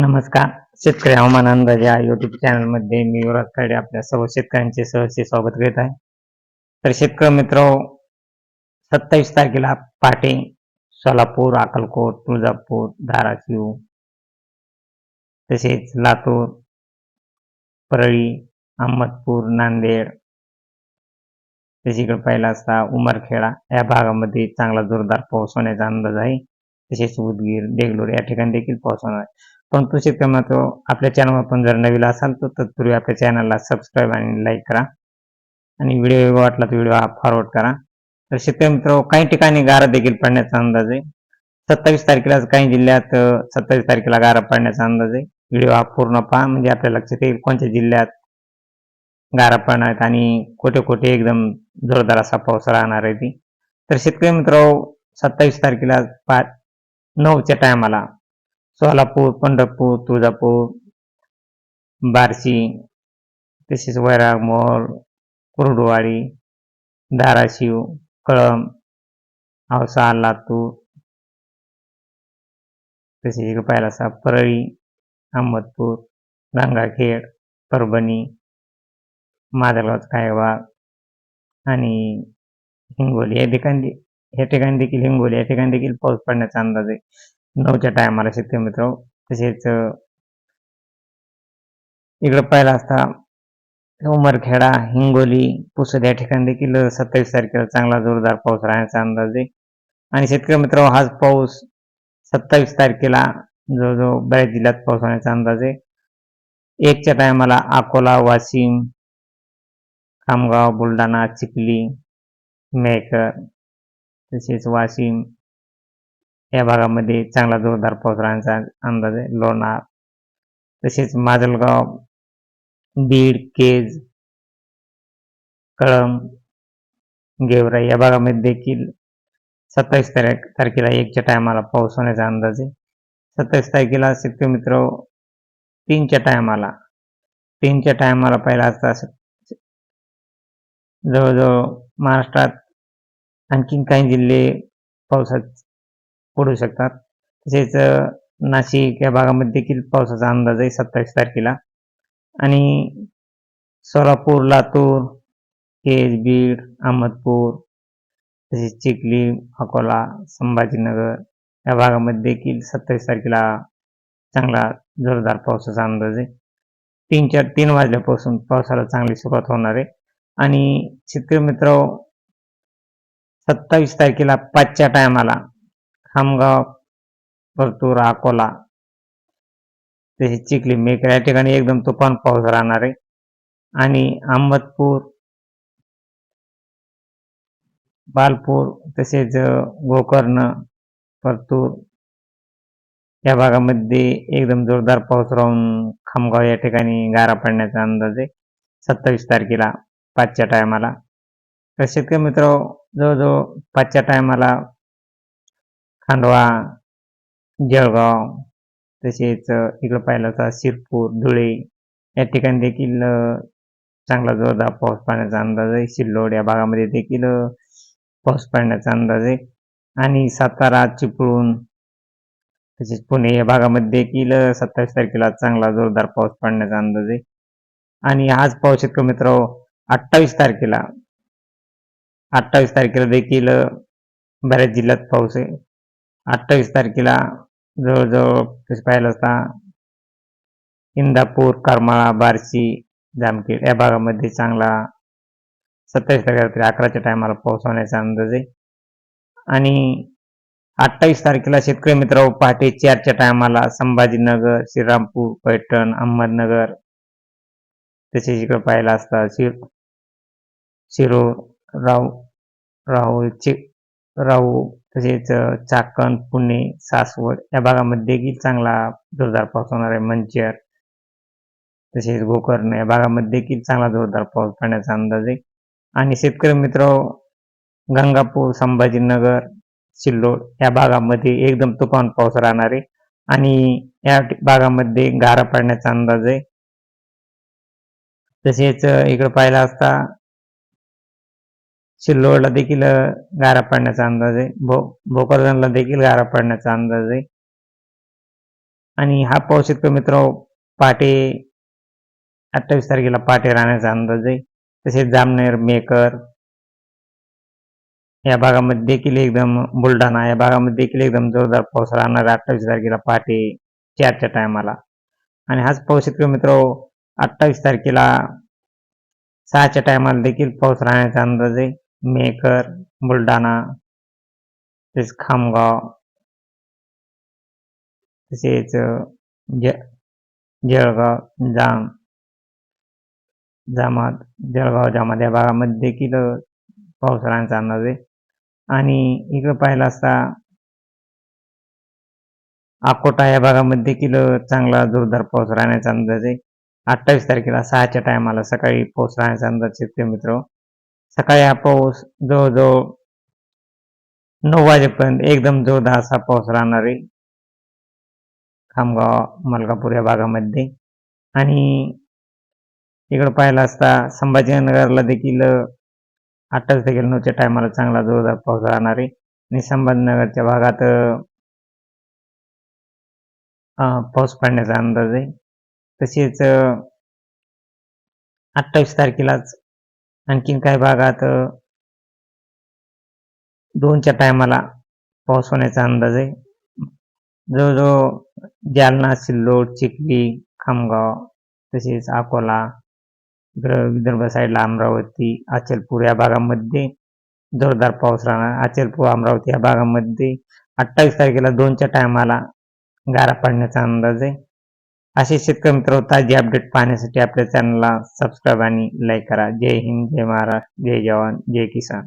नमस्कार. शेतकरी हवामान अंदाज या युट्यूब चॅनलमध्ये मी युवराज खर्डे आपल्या सर्व शेतकऱ्यांचे सहर्षे स्वागत करीत आहे. तर शेतकरी मित्र सत्तावीस तारखेला पहाटे सोलापूर अक्कलकोट तुळजापूर धाराशिव तसेच लातूर परळी अहमदपूर नांदेड तसे इकडे पाहिला असता उमरखेडा या भागामध्ये चांगला जोरदार पाऊस होण्याचा अंदाज आहे. तसेच उदगीर देगलूर या ठिकाणी देखील पाऊस होणार आहे. परंतु शेतकरी मित्र आपल्या चॅनलवर पण जर नवीन असाल तर तत्पूर्वी आपल्या चॅनलला सबस्क्राईब आणि लाईक करा. आणि व्हिडिओ वाटला तर व्हिडिओ फॉरवर्ड करा. तर शेतकरी मित्र काही ठिकाणी गारा देखील पडण्याचा अंदाज आहे. सत्तावीस तारखेला काही जिल्ह्यात सत्तावीस तारखेला गारा पडण्याचा अंदाज आहे. व्हिडिओ हा पूर्ण पहा. म्हणजे आपल्या लक्षात येईल कोणत्या जिल्ह्यात गारा पडणार आहेत आणि कुठे कुठे एकदम जोरदार असा पाऊस राहणार आहे ती. तर शेतकरी मित्र सत्तावीस तारखेला पाच नऊच्या टायमाला सोलापूर पंढरपूर तुळजापूर बार्शी तसेच वैराग मोहोळ कुर्डुवाडी धाराशिव कळम औसा लातूर तसेच इकडे पाहिला असा परळी अहमदपूर गंगाखेड परभणी माजलगावचा काही आणि हिंगोली. या ठिकाणी या ठिकाणी देखील हिंगोली या ठिकाणी देखील पाऊस पडण्याचा अंदाज आहे. नऊच्या टायमाला शेतकरी मित्र. तसेच इकडं पाहिला असता उमरखेडा हिंगोली पुसद या ठिकाणी देखील सत्तावीस तारखेला चांगला जोरदार पाऊस राहण्याचा अंदाज आहे. आणि शेतकरी मित्र हाच पाऊस सत्तावीस तारखेला जवळजवळ बऱ्याच जिल्ह्यात पाऊस होण्याचा अंदाज आहे. एकच्या टायमाला अकोला वाशिम खामगाव बुलढाणा चिखली मेकर तसेच वाशिम या भागामध्ये चांगला जोरदार पाऊस राहण्याचा अंदाज आहे. लोणार तसेच माजलगाव बीड केज कळम गेवराई या भागामध्ये देखील सत्तावीस तारीख तारखेला एकच्या टायमाला पाऊस होण्याचा अंदाज आहे. सत्तावीस तारखेला शेतकरी मित्र तीनच्या टायमाला तीनच्या टायमाला पहिला असता जवळजवळ महाराष्ट्रात आणखीन काही जिल्हे पावसात पडू शकतात. तसेच नाशिक या भागामध्ये देखील पावसाचा अंदाज आहे सत्तावीस तारखेला. आणि सोलापूर लातूर केज बीड अहमदपूर तसेच चिखली अकोला संभाजीनगर या भागामध्ये देखील सत्तावीस तारखेला चांगला जोरदार पावसाचा अंदाज आहे. तीन चार तीन वाजल्यापासून पावसाला चांगली सुरुवात होणार आहे. आणि शेतकरी मित्र सत्तावीस तारखेला पाचच्या टायमाला खामगाव परतूर अकोला. तसे चिखली मेकर या ठिकाणी एकदम तुफान पाऊस राहणार आहे. आणि अहमदपूर बालपूर तसेच गोकर्ण परतूर या भागामध्ये एकदम जोरदार पाऊस राहून खामगाव या ठिकाणी गारा पडण्याचा अंदाज आहे. सत्तावीस तारखेला पाचच्या टायमाला तर शेतकरी मित्र जवळजवळ पाचच्या टायमाला खांडवा जळगाव तसेच इकडं पाहिलं तर शिरपूर धुळे या ठिकाणी देखील चांगला जोरदार पाऊस पडण्याचा अंदाज आहे. सिल्लोड या भागामध्ये देखील पाऊस पाडण्याचा अंदाज आहे. आणि सातारा चिपळूण तसेच पुणे या भागामध्ये देखील सत्तावीस तारखेला चांगला जोरदार पाऊस पडण्याचा अंदाज आहे. आणि हाच पाऊस शेतकरी मित्र? अठ्ठावीस तारखेला. अठ्ठावीस तारखेला देखील बऱ्याच जिल्ह्यात पाऊस आहे. अठ्ठावीस तारखेला जवळजवळ तसे पाहिलं असता. इंदापूर करमाळा बार्शी जामखेड या भागामध्ये चांगला सत्तावीस तारखेला अकराच्या टायमाला पाऊस होण्याचा अंदाज आहे. आणि अठ्ठावीस तारखेला शेतकरी मित्र पहाटे चारच्या टायमाला संभाजीनगर श्रीरामपूर पैठण अहमदनगर तसेच इकडे पाहिला असता शिर शिरो राहू राहुल चि राहू तसेच चाकण पुणे सासवड या भागामध्ये देखील चांगला जोरदार पाऊस होणार आहे. मंचर तसेच गोकर्ण या भागामध्ये देखील चांगला जोरदार पाऊस पडण्याचा अंदाज आहे. आणि शेतकरी मित्र गंगापूर संभाजीनगर सिल्लोड या भागामध्ये एकदम तुफान पाऊस राहणार आहे. आणि या भागामध्ये गारा पडण्याचा अंदाज आहे. तसेच इकडे पाहिला असता सिल्लोडला देखील गारा पडण्याचा अंदाज आहे. भो भोकरदनला देखील गारा पडण्याचा अंदाज आहे. आणि हा पाऊस शेतकरी मित्र पहाटे अठ्ठावीस तारखेला पहाटे राहण्याचा अंदाज आहे. तसेच जामनेर मेकर या भागामध्ये देखील एकदम बुलढाणा या भागामध्ये देखील एकदम जोरदार पाऊस राहणार अठ्ठावीस तारखेला पहाटे चारच्या टायमाला. आणि हाच पाऊस शेतकरी मित्र अठ्ठावीस तारखेला सहाच्या टायमाला देखील पाऊस राहण्याचा अंदाज आहे. मेकर बुलढाणा तसेच खामगाव तसेच ज जळगाव जाम जामात जळगाव जामात या भागामध्ये देखील पाऊस राहण्याचा अंदाज आहे. आणि इकडं पाहिलं असता अकोटा या भागामध्ये देखील चांगला जोरदार पाऊस राहण्याचा अंदाज आहे. अठ्ठावीस तारखेला सहाच्या टायमाला सकाळी पाऊस राहण्याचा अंदाज शेतकरी मित्र सकाळी हा पाऊस जवळजवळ नऊ वाजेपर्यंत एकदम जोरदार असा पाऊस राहणार आहे. खामगाव मलकापूर या भागामध्ये. आणि इकडं पाहिलं असता संभाजीनगरला देखील अठ्ठावीस देखील नऊच्या टायमाला चांगला जोरदार पाऊस राहणार आहे. आणि संभाजीनगरच्या भागात पाऊस पडण्याचा अंदाज आहे. तसेच अठ्ठावीस तारखेलाच आणखीन काही भागात दोनच्या टायमाला पाऊस होण्याचा अंदाज आहे. जवळजवळ जालना सिल्लोड चिखली खामगाव तसेच अकोला विदर्भ साईडला अमरावती अचलपूर या भागामध्ये जोरदार पाऊस राहणार. अचलपूर अमरावती या भागामध्ये अठ्ठावीस तारखेला दोनच्या टायमाला गारा पडण्याचा अंदाज आहे. असे शेतकरी मित्र ताजी अपडेट पाहण्यासाठी आपल्या चॅनलला सबस्क्राईब आणि लाईक करा. जय हिंद जय महाराष्ट्र जय जवान जय किसान.